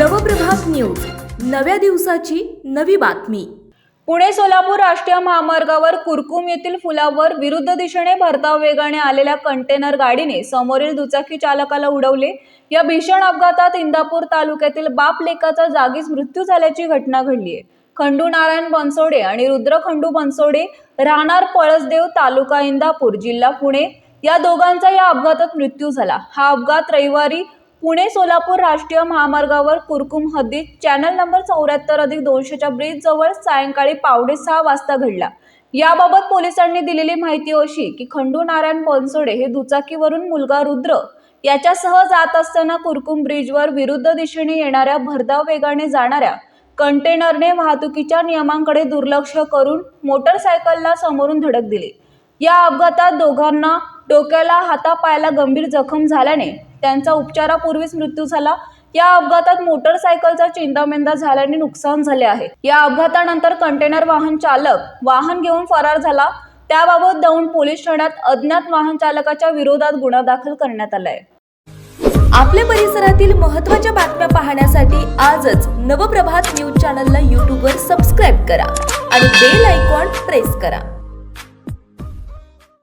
नव्या दिवसाची नवी बातमी. पुणे सोलापूर राष्ट्रीय महामार्गावर कुरकुम येथील पुलावर विरुद्ध दिशेने भरधाव वेगाने आलेल्या कंटेनर गाडीने समोरील दुचाकी चालकाला उडवले. या भीषण अपघातात इंदापूर तालुक्यातील बाप लेकाचा जागीच मृत्यू झाल्याची घटना घडली आहे. खंडू नारायण बनसोडे आणि रुद्र खंडू बनसोडे राहणार पळसदेव तालुका इंदापूर जिल्हा पुणे. या दोघांचा या अपघातात मृत्यू झाला. हा अपघात रविवारी पुणे सोलापूर राष्ट्रीय महामार्गावर कुरकुम हद्दीत चॅनल नंबर चौऱ्याहत्तर अधिक दोनशेच्या ब्रिजजवळ सायंकाळी पावणे सहा वाजता घडला. याबाबत पोलिसांनी दिलेली माहिती अशी की खंडू नारायण बनसोडे हे दुचाकीवरून मुलगा रुद्र याच्यासह जात असताना कुरकुम ब्रिजवर विरुद्ध दिशेने येणाऱ्या भरधाव वेगाने जाणाऱ्या कंटेनरने वाहतुकीच्या नियमांकडे दुर्लक्ष करून मोटरसायकलला समोरून धडक दिली. या अपघातात दोघांना डोक्याला हातापायाला गंभीर जखम झाल्याने त्यांचा उपचारापूर्वीच मृत्यू झाला. या अपघातात मोटरसायकलचा चिंदामेंदा झाल्याने नुकसान झाले आहे. या अपघातानंतर कंटेनर वाहन चालक वाहन घेऊन फरार झाला. त्याबाबत दौंड पोलीस ठाण्यात अज्ञात वाहन चालकाच्या विरोधात गुन्हा दाखल करण्यात आलाय. आपल्या परिसरातील महत्त्वाच्या बातम्या पाहण्यासाठी आजच नवप्रभात न्यूज चॅनलला यूट्यूबवर सबस्क्राईब करा आणि बेल आयकॉन प्रेस करा.